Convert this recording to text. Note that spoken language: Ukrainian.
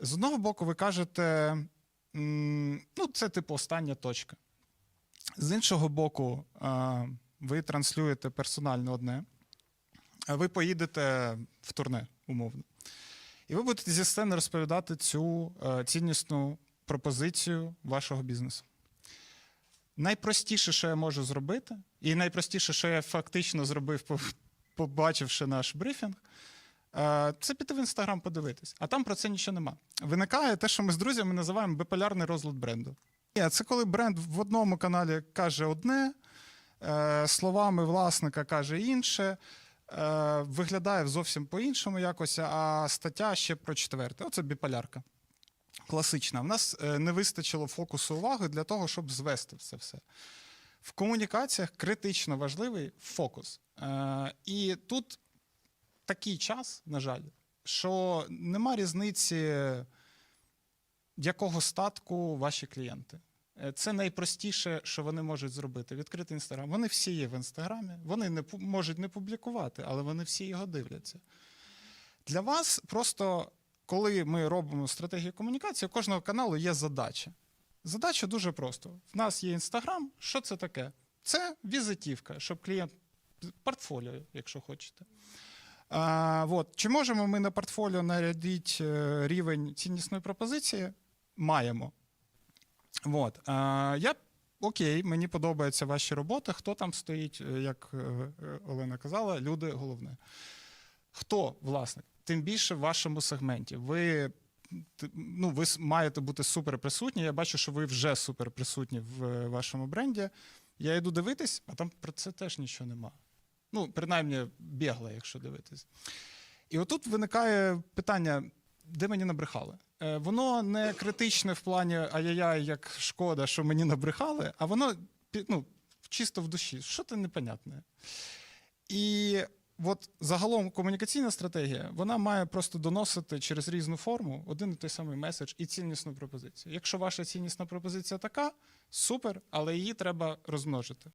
З одного боку, ви кажете, ну, це типу остання точка. З іншого боку, ви транслюєте персонально одне, ви поїдете в турне, умовно. І ви будете зі сцени розповідати цю е, ціннісну пропозицію вашого бізнесу. Найпростіше, що я можу зробити, і найпростіше, що я фактично зробив, побачивши наш брифінг, це піти в інстаграм подивитись. А там про це нічого нема. Виникає те, що ми з друзями називаємо биполярний розлад бренду. Ні, Це коли бренд в одному каналі каже одне, е, словами власника каже інше, е, виглядає зовсім по-іншому якось, а стаття ще про четверте. Оце біполярка. Класична. В нас е, не вистачило фокусу уваги для того, щоб звести це все. В комунікаціях критично важливий фокус. Е, І тут такий час, на жаль, що нема різниці, якого статку ваші клієнти. Е, Це найпростіше, що вони можуть зробити. Відкрити інстаграм. Вони всі є в інстаграмі. Вони не можуть не публікувати, але вони всі його дивляться. Для вас просто, коли ми робимо стратегію комунікації, у кожного каналу є задача. Задача дуже просто. В нас є інстаграм. Що це таке? Це візитівка, щоб клієнт портфоліо, якщо хочете. А, вот. Чи можемо ми на портфоліо нарядити е, рівень ціннісної пропозиції? Маємо. Вот. А, я окей, мені подобаються ваші роботи. Хто там стоїть, е, як е, Олена казала, люди головне. Хто власник? Тим більше в вашому сегменті. Ви, ну, ви маєте бути супер присутні. Я бачу, що ви вже супер присутні в вашому бренді. Я йду дивитись, а там про це теж нічого нема. Ну, принаймні, бігло, якщо дивитись. І отут виникає питання: де мені набрехали? Е, Воно не критичне в плані ай-яй-яй, як шкода, що мені набрехали, а воно ну, чисто в душі. Що це непонятне? І от загалом комунікаційна стратегія вона має просто доносити через різну форму один і той самий меседж і ціннісну пропозицію. Якщо ваша ціннісна пропозиція така, супер, але її треба розмножити.